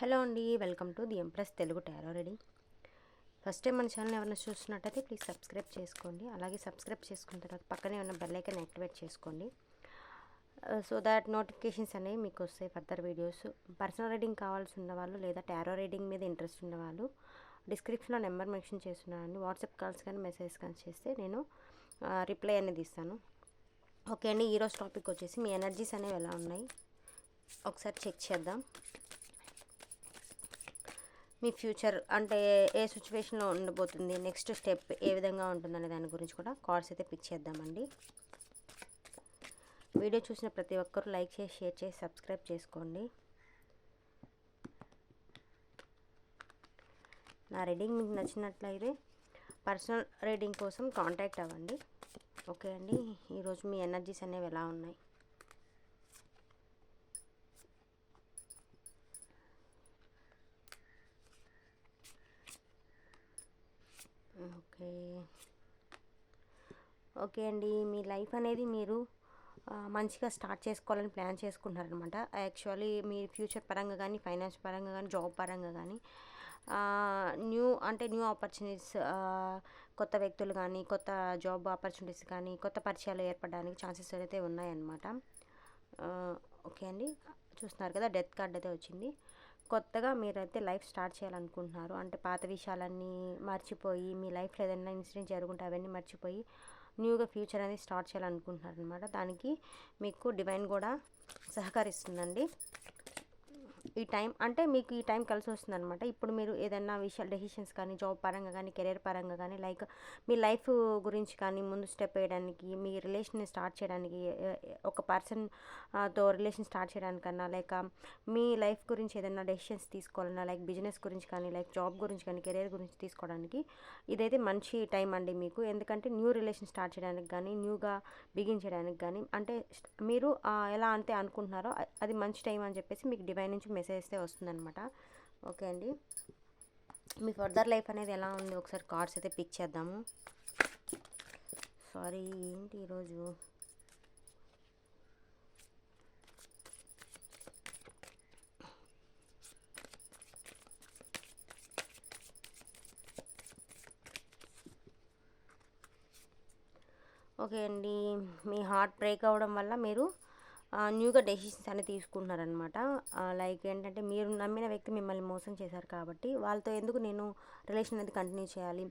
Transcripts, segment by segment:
Hello అండి welcome to the empress Telugu tarot ready first time మన channel ఎవరైనా చూస్తున్నట్టయితే ప్లీజ్ సబ్స్క్రైబ్ చేసుకోండి. అలాగే సబ్స్క్రైబ్ చేసుకున్న తర్వాత పక్కనే ఉన్న బెల్ ఐకన్ యాక్టివేట్ చేసుకోండి. సో దాట్ నోటిఫికేషన్స్ అనేవి మీకు వస్తాయి ఫర్దర్ వీడియోస్ పర్సనల్ రీడింగ్ కావాల్సి ఉన్నవాళ్ళు లేదా టారో రీడింగ్ మీద ఇంట్రెస్ట్ ఉన్నవాళ్ళు డిస్క్రిప్షన్లో నెంబర్ మెన్షన్ చేస్తున్నానండి. వాట్సాప్ కాల్స్ కానీ మెసేజ్ కానీ చేస్తే నేను uh, రిప్లై అనేది ఇస్తాను. ఓకే అండి ఈరోజు టాపిక్ వచ్చేసి మీ ఎనర్జీస్ అనేవి ఎలా ఉన్నాయి? ఒకసారి చెక్ చేద్దాం. మీ ఫ్యూచర్ అంటే ఏ సిచ్యువేషన్లో ఉండబోతుంది నెక్స్ట్ స్టెప్ ఏ విధంగా ఉంటుందనే దాని గురించి కూడా కార్డ్స్ అయితే పిక్ చేద్దామండి. వీడియో చూసిన ప్రతి ఒక్కరూ లైక్ చేసి షేర్ చేసి సబ్స్క్రైబ్ చేసుకోండి. నా రీడింగ్ మీకు నచ్చినట్లయితే పర్సనల్ రీడింగ్ కోసం కాంటాక్ట్ అవ్వండి. ఓకే అండి ఈరోజు మీ ఎనర్జీస్ అనేవి ఎలా ఉన్నాయి? ఓకే. ఓకే అండి. మీ లైఫ్ అనేది మీరు మంచిగా స్టార్ట్ చేసుకోవాలని ప్లాన్ చేసుకుంటున్నారనమాట యాక్చువల్లీ మీ ఫ్యూచర్ పరంగా కానీ ఫైనాన్స్ పరంగా కానీ జాబ్ పరంగా కానీ న్యూ అంటే న్యూ ఆపర్చునిటీస్ కొత్త వ్యక్తులు కానీ కొత్త జాబ్ ఆపర్చునిటీస్ కానీ కొత్త పరిచయాలు ఏర్పడడానికి ఛాన్సెస్ అయితే ఉన్నాయన్నమాట. ఓకే అండి. చూస్తున్నారు కదా డెత్ కార్డ్ అయితే వచ్చింది. కొత్తగా మీరైతే లైఫ్ స్టార్ట్ చేయాలనుకుంటున్నారు. అంటే పాత విషయాలన్నీ మర్చిపోయి మీ లైఫ్లో ఏదైనా ఇన్సిడెంట్ జరుగుంటే అవన్నీ మర్చిపోయి న్యూగా ఫ్యూచర్ అనేది స్టార్ట్ చేయాలనుకుంటున్నారు అనమాట దానికి మీకు డివైన్ కూడా సహకరిస్తుందండి. ఈ టైం అంటే మీకు ఈ టైం కలిసి వస్తుంది అనమాట ఇప్పుడు మీరు ఏదైనా విషయాలు డెసిషన్స్ కానీ జాబ్ పరంగా కానీ కెరీర్ పరంగా కానీ లైక్ మీ లైఫ్ గురించి కానీ ముందు స్టెప్ వేయడానికి మీ రిలేషన్ స్టార్ట్ చేయడానికి ఒక పర్సన్తో రిలేషన్ స్టార్ట్ చేయడానికన్నా లేక మీ లైఫ్ గురించి ఏదైనా డెసిషన్స్ తీసుకోవాలన్నా లైక్ బిజినెస్ గురించి కానీ లైక్ జాబ్ గురించి కానీ కెరీర్ గురించి తీసుకోవడానికి ఇదైతే మంచి టైం అండి మీకు. ఎందుకంటే న్యూ రిలేషన్ స్టార్ట్ చేయడానికి కానీ న్యూగా బిగిన్ చేయడానికి కానీ అంటే మీరు ఎలా అంటే అనుకుంటున్నారో అది మంచి టైం అని చెప్పేసి మీకు డివైన్ నుంచి మెసేజ్ అయితే వస్తుందన్నమాట. ఓకే అండి. మీ ఫర్దర్ లైఫ్ అనేది ఎలా ఉంది? ఒకసారి కార్డ్స్ అయితే పిక్ చేద్దాము. సారీ ఏంటి ఈరోజు? ఓకే అండి. మీ హార్ట్ బ్రేక్ అవ్వడం వల్ల మీరు న్యూగా డెసిషన్స్ అనేది తీసుకుంటున్నారనమాట లైక్ ఏంటంటే మీరు నమ్మిన వ్యక్తి మిమ్మల్ని మోసం చేశారు కాబట్టి వాళ్ళతో ఎందుకు నేను రిలేషన్ అనేది కంటిన్యూ చేయాలి?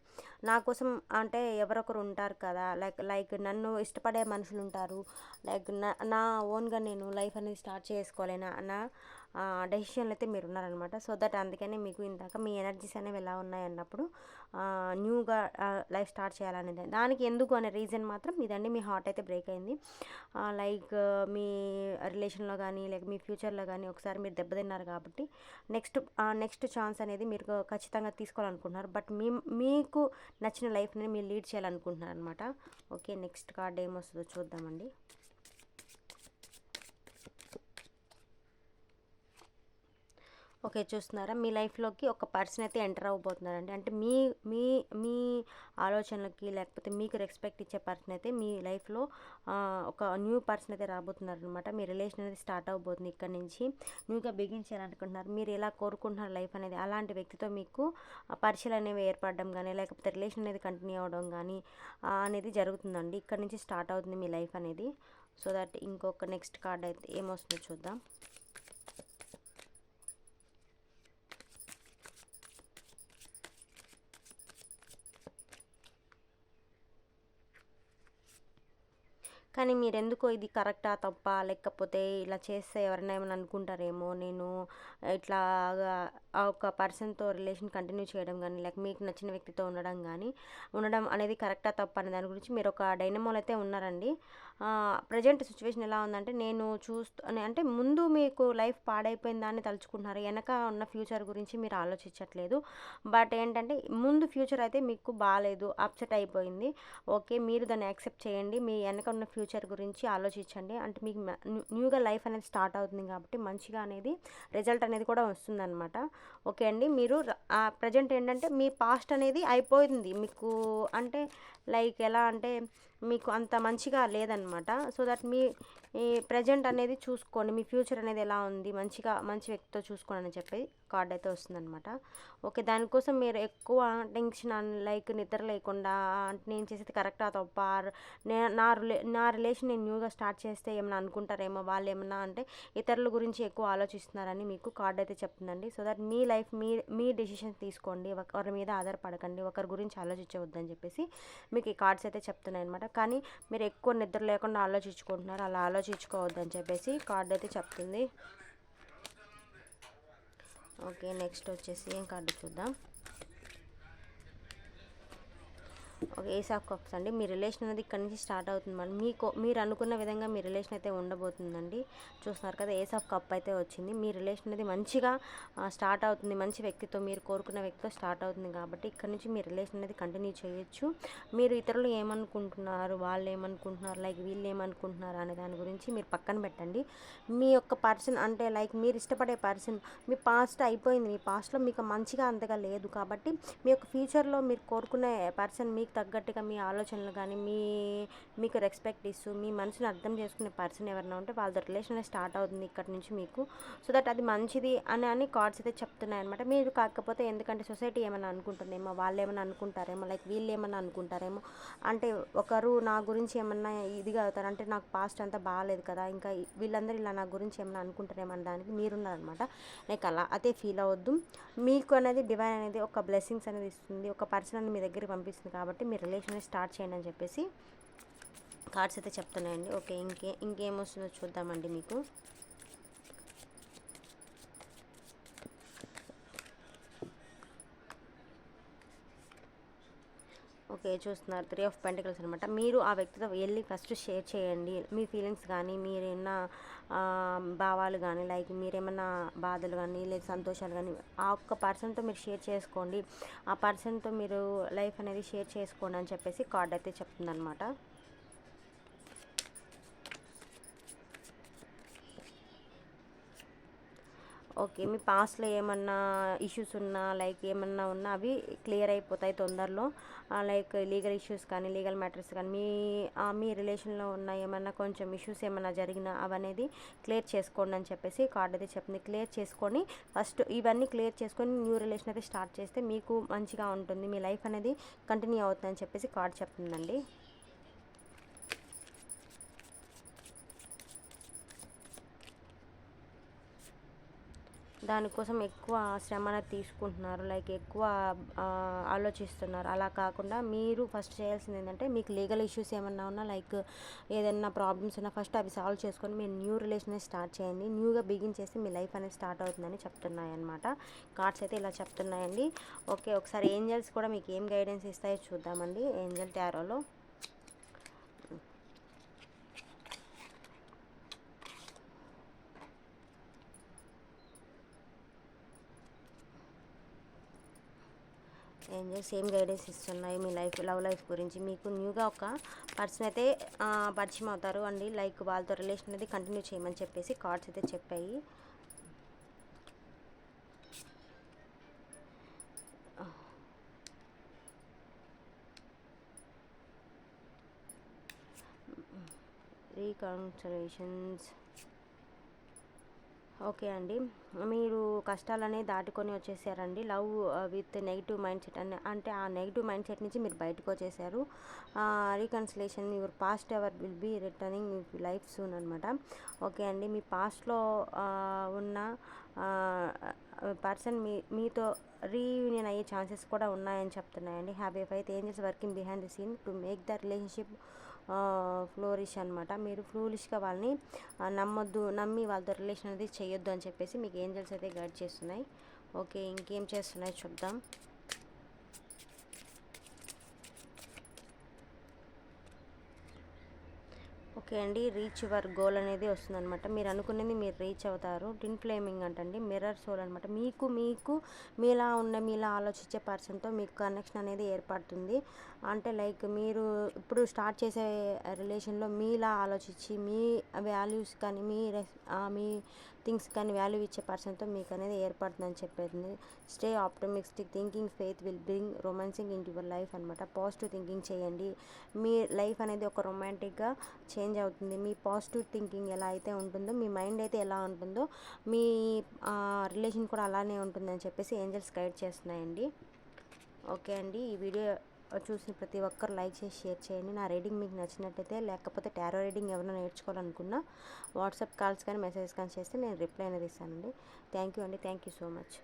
నా కోసం అంటే ఎవరొకరు ఉంటారు కదా లైక్ లైక్ నన్ను ఇష్టపడే మనుషులు ఉంటారు. లైక్ నా నా ఓన్గా నేను లైఫ్ అనేది స్టార్ట్ చేసుకోలేనా నా డెసిషన్లు అయితే మీరు ఉన్నారనమాట సో దట్ అందుకనే మీకు ఇందాక మీ ఎనర్జీస్ అనేవి ఎలా ఉన్నాయి అన్నప్పుడు న్యూగా లైఫ్ స్టార్ట్ చేయాలనేది. దానికి ఎందుకు అనే రీజన్ మాత్రం ఇదండి. మీ హార్ట్ అయితే బ్రేక్ అయింది. లైక్ మీ రిలేషన్లో కానీ లేక మీ ఫ్యూచర్లో కానీ ఒకసారి మీరు దెబ్బతిన్నారు కాబట్టి నెక్స్ట్ నెక్స్ట్ ఛాన్స్ అనేది మీరు ఖచ్చితంగా తీసుకోవాలనుకుంటున్నారు. బట్ మీ మీకు నచ్చిన లైఫ్ని మీరు లీడ్ చేయాలనుకుంటున్నారు అనమాట ఓకే నెక్స్ట్ కార్డ్ ఏమొస్తుందో చూద్దామండి. ఓకే చూస్తున్నారా? మీ లైఫ్లోకి ఒక పర్సన్ అయితే ఎంటర్ అవ్వబోతున్నారండి. అంటే మీ మీ మీ ఆలోచనలకి లేకపోతే మీకు రెస్పెక్ట్ ఇచ్చే పర్సన్ అయితే మీ లైఫ్లో ఒక న్యూ పర్సన్ అయితే రాబోతున్నారు అనమాట మీ రిలేషన్ అనేది స్టార్ట్ అవ్వబోతుంది ఇక్కడ నుంచి. న్యూగా బిగిన్ చేయాలనుకుంటున్నారు. మీరు ఎలా కోరుకుంటున్నారు లైఫ్ అనేది? అలాంటి వ్యక్తితో మీకు పరిచయాలు అనేవి ఏర్పడడం కానీ లేకపోతే రిలేషన్ అనేది కంటిన్యూ అవ్వడం కానీ అనేది జరుగుతుందండి. ఇక్కడ నుంచి స్టార్ట్ అవుతుంది మీ లైఫ్ అనేది. సో దట్ ఇంకొక నెక్స్ట్ కార్డ్ అయితే ఏమొస్తుందో చూద్దాం. కానీ మీరు ఎందుకో ఇది కరెక్టా తప్ప? లేకపోతే ఇలా చేస్తే ఎవరైనా ఏమైనా అనుకుంటారేమో? నేను ఇట్లా ఒక పర్సన్తో రిలేషన్ కంటిన్యూ చేయడం కానీ లేక మీకు నచ్చిన వ్యక్తితో ఉండడం కానీ ఉండడం అనేది కరెక్టా తప్ప అనే దాని గురించి మీరు ఒక డైనమోలో అయితే ఉన్నారండి. ప్రజెంట్ సిచ్యువేషన్ ఎలా ఉందంటే నేను చూస్తూ అంటే ముందు మీకు లైఫ్ పాడైపోయిన దాన్ని తలుచుకుంటున్నారు. వెనక ఉన్న ఫ్యూచర్ గురించి మీరు ఆలోచించట్లేదు. బట్ ఏంటంటే ముందు ఫ్యూచర్ అయితే మీకు బాగాలేదు అప్సెట్ అయిపోయింది. ఓకే మీరు దాన్ని యాక్సెప్ట్ చేయండి. మీ వెనక ఉన్న ఫ్యూచర్ గురించి ఆలోచించండి. అంటే మీకు న్యూగా లైఫ్ అనేది స్టార్ట్ అవుతుంది కాబట్టి మంచిగా అనేది రిజల్ట్ అనేది కూడా వస్తుందన్నమాట. ఓకే అండి మీరు ప్రజెంట్ ఏంటంటే మీ పాస్ట్ అనేది అయిపోయింది. మీకు అంటే లైక్ ఎలా అంటే మీకు అంత మంచిగా లేదనమాట సో దట్ మీ ఈ ప్రజెంట్ అనేది చూసుకోండి. మీ ఫ్యూచర్ అనేది ఎలా ఉంది? మంచిగా మంచి వ్యక్తితో చూసుకోండి అని చెప్పి. కార్డ్ అయితే వస్తుందన్నమాట. ఓకే దానికోసం మీరు ఎక్కువ టెన్షన్ లైక్ నిద్ర లేకుండా అంటే నేను చేసేది కరెక్టా తప్ప? నా రిలే నా రిలేషన్ నేను న్యూగా స్టార్ట్ చేస్తే ఏమైనా అనుకుంటారేమో వాళ్ళు ఏమన్నా అంటే ఇతరుల గురించి ఎక్కువ ఆలోచిస్తున్నారని మీకు కార్డ్ అయితే చెప్తుందండి. సో దట్ మీ లైఫ్ మీ మీ డెసిషన్ తీసుకోండి. ఒకరి మీద ఆధారపడకండి. ఒకరి గురించి ఆలోచించవద్దని చెప్పేసి మీకు ఈ కార్డ్స్ అయితే చెప్తున్నాయి అనమాట కానీ మీరు ఎక్కువ నిద్ర లేకుండా ఆలోచించుకుంటున్నారు. అలా ఆలోచించుకోవద్దని చెప్పేసి కార్డ్ అయితే చెప్తుంది. ఓకే నెక్స్ట్ వచ్చేసి ఏం కార్డు చూద్దాం. ఓకే ఏస్ ఆఫ్ కప్స్ అండి. మీ రిలేషన్ అనేది ఇక్కడ నుంచి స్టార్ట్ అవుతుంది మేడం. మీకు మీరు అనుకున్న విధంగా మీ రిలేషన్ అయితే ఉండబోతుందండి. చూస్తున్నారు కదా ఏస్ ఆఫ్ కప్ అయితే వచ్చింది. మీ రిలేషన్ అనేది మంచిగా స్టార్ట్ అవుతుంది. మంచి వ్యక్తితో మీరు కోరుకున్న వ్యక్తితో స్టార్ట్ అవుతుంది కాబట్టి ఇక్కడ నుంచి మీ రిలేషన్ అనేది కంటిన్యూ చేయొచ్చు. మీరు ఇతరులు ఏమనుకుంటున్నారు? వాళ్ళు ఏమనుకుంటున్నారు? లైక్ వీళ్ళు ఏమనుకుంటున్నారు? అనే దాని గురించి మీరు పక్కన పెట్టండి. మీ యొక్క పర్సన్ అంటే లైక్ మీరు ఇష్టపడే పర్సన్ మీ పాస్ట్ అయిపోయింది. మీ పాస్ట్లో మీకు మంచిగా అంతగా లేదు కాబట్టి మీ యొక్క ఫ్యూచర్లో మీరు కోరుకునే పర్సన్ మీకు తగ్గట్టుగా మీ ఆలోచనలు కానీ మీ మీకు రెస్పెక్ట్ ఇస్తూ మీ మనసుని అర్థం చేసుకునే పర్సన్ ఎవరైనా ఉంటే వాళ్ళతో రిలేషన్ స్టార్ట్ అవుతుంది ఇక్కడి నుంచి మీకు. సో దట్ అది మంచిది అని అని కార్డ్స్ అయితే చెప్తున్నాయి అనమాట మీరు కాకపోతే ఎందుకంటే సొసైటీ ఏమైనా అనుకుంటుందేమో వాళ్ళు ఏమైనా అనుకుంటారేమో లైక్ వీళ్ళు ఏమైనా అనుకుంటారేమో. అంటే ఒకరు నా గురించి ఏమన్నా ఇదిగా అవుతారు అంటే నాకు పాస్ట్ అంతా బాగాలేదు కదా ఇంకా వీళ్ళందరూ ఇలా నా గురించి ఏమైనా అనుకుంటారేమో అనడానికి మీరున్నారనమాట లైక్ అలా అదే ఫీల్ అవ్వద్దు. మీకు అనేది డివైన్ అనేది ఒక బ్లెస్సింగ్స్ అనేది ఇస్తుంది. ఒక పర్సన్ అని మీ దగ్గరికి పంపిస్తుంది కాబట్టి మీ రిలేషన్ స్టార్ట్ చేయండి అని చెప్పేసి కార్డ్స్ అయితే చెప్తున్నాయండి. ఓకే ఇంకే ఇంకేమొస్తుందో చూద్దామండి మీకు. ఓకే చూస్తున్నారు. త్రీ ఆఫ్ పెంటికల్స్ అనమాట మీరు ఆ వ్యక్తితో వెళ్ళి ఫస్ట్ షేర్ చేయండి. మీ ఫీలింగ్స్ కానీ మీరేమన్నా భావాలు కానీ లైక్ మీరేమన్నా బాధలు కానీ లేదా సంతోషాలు కానీ ఆ ఒక్క పర్సన్తో మీరు షేర్ చేసుకోండి. ఆ పర్సన్తో మీరు లైఫ్ అనేది షేర్ చేసుకోండి అని చెప్పేసి కార్డ్ అయితే చెప్తుందనమాట ఓకే. మీ పాస్ట్లో ఏమన్నా ఇష్యూస్ ఉన్నా లైక్ ఏమన్నా ఉన్నా అవి క్లియర్ అయిపోతాయి తొందరలో. లైక్ లీగల్ ఇష్యూస్ కానీ లీగల్ మ్యాటర్స్ కానీ మీ మీ రిలేషన్లో ఉన్న ఏమన్నా కొంచెం ఇష్యూస్ ఏమన్నా జరిగినా అవనేది క్లియర్ చేసుకోండి అని చెప్పేసి కార్డ్ అయితే చెప్పింది. క్లియర్ చేసుకొని ఫస్ట్ ఇవన్నీ క్లియర్ చేసుకొని న్యూ రిలేషన్ అయితే స్టార్ట్ చేస్తే మీకు మంచిగా ఉంటుంది. మీ లైఫ్ అనేది కంటిన్యూ అవుతుందని చెప్పేసి కార్డ్ చెప్తుందండి దానికోసం ఎక్కువ శ్రమ అనేది తీసుకుంటున్నారు. లైక్ ఎక్కువ ఆలోచిస్తున్నారు. అలా కాకుండా మీరు ఫస్ట్ చేయాల్సింది ఏంటంటే మీకు లీగల్ ఇష్యూస్ ఏమన్నా ఉన్నా లైక్ ఏదైనా ప్రాబ్లమ్స్ ఉన్నా ఫస్ట్ అవి సాల్వ్ చేసుకొని మీరు న్యూ రిలేషన్ స్టార్ట్ చేయండి. న్యూగా బిగిన్ చేసి మీ లైఫ్ అనేది స్టార్ట్ అవుతుందని చెప్తున్నాయి అనమాట కార్డ్స్ అయితే ఇలా చెప్తున్నాయండి. ఓకే ఒకసారి ఏంజల్స్ కూడా మీకు ఏం గైడెన్స్ ఇస్తాయో చూద్దామండి. ఏంజల్ టారోలో ఎంజాయ్ సేమ్ గైడెన్స్ ఇస్తున్నాయి మీ లైఫ్ లవ్ లైఫ్ గురించి. మీకు న్యూగా ఒక పర్సన్ అయితే పరిచయం అవుతారు అండి. లైక్ వాళ్ళతో రిలేషన్ అనేది కంటిన్యూ చేయమని చెప్పేసి కార్డ్స్ అయితే చెప్పాయి. రీకన్సలేషన్స్ ఓకే అండి. మీరు కష్టాలనే దాటుకొని వచ్చేసారండి. Love with negative mind set అని అంటే ఆ నెగిటివ్ మైండ్ సెట్ నుంచి మీరు బయటకు వచ్చేసారు. Reconciliation your past ever will be returning life soon అనమాట ఓకే అండి. మీ పాస్ట్లో ఉన్న పర్సన్ మీ మీతో రీయూనియన్ అయ్యే ఛాన్సెస్ కూడా ఉన్నాయని చెప్తున్నాయండి. Happy faith angels working behind the scene to make the relationship flourish అనమాట మీరు ఫ్లోరిష్గా వాళ్ళని నమ్మొద్దు నమ్మి వాళ్ళతో రిలేషన్ అనేది చేయొద్దు అని చెప్పేసి మీకు ఏంజల్స్ అయితే గైడ్ చేస్తున్నాయి. ఓకే ఇంకేం చేస్తున్నాయి చూద్దాం. ఓకే అండి. రీచ్ యువర్ గోల్ అనేది వస్తుందన్నమాట. మీరు అనుకునేది మీరు రీచ్ అవుతారు. టిన్ ఫ్లేమింగ్ అంటండి. మిర్రర్ సోల్ అనమాట మీకు మీకు మీలా ఉన్న మీలా ఆలోచించే పర్సన్తో మీకు కనెక్షన్ అనేది ఏర్పడుతుంది. అంటే లైక్ మీరు ఇప్పుడు స్టార్ట్ చేసే రిలేషన్లో మీలా ఆలోచించి మీ వాల్యూస్ కానీ మీ రెస్ ఆ, మీ థింగ్స్ కానీ వాల్యూ ఇచ్చే పర్సన్తో మీకు అనేది ఏర్పడుతుందని చెప్పేది. Stay optimistic thinking faith will bring romancing in your life అనమాట పాజిటివ్ థింకింగ్ చేయండి. మీ లైఫ్ అనేది ఒక రొమాంటిక్గా చేంజ్ అవుతుంది. మీ పాజిటివ్ థింకింగ్ ఎలా అయితే ఉంటుందో మీ మైండ్ అయితే ఎలా ఉంటుందో మీ రిలేషన్ కూడా అలానే ఉంటుందని చెప్పేసి ఏంజల్స్ గైడ్ చేస్తున్నాయండి. ఓకే అండి. ఈ వీడియో చూసిన ప్రతి ఒక్కరు లైక్ చేసి షేర్ చేయండి. నా రీడింగ్ మీకు నచ్చినట్టయితే లేకపోతే టారో రీడింగ్ ఎవరైనా నేర్చుకోవాలనుకున్నా వాట్సాప్ కాల్స్ కానీ మెసేజెస్ కానీ చేస్తే నేను రిప్లై అనేది ఇస్తానండి. థ్యాంక్ యూ అండి. Thank you so much.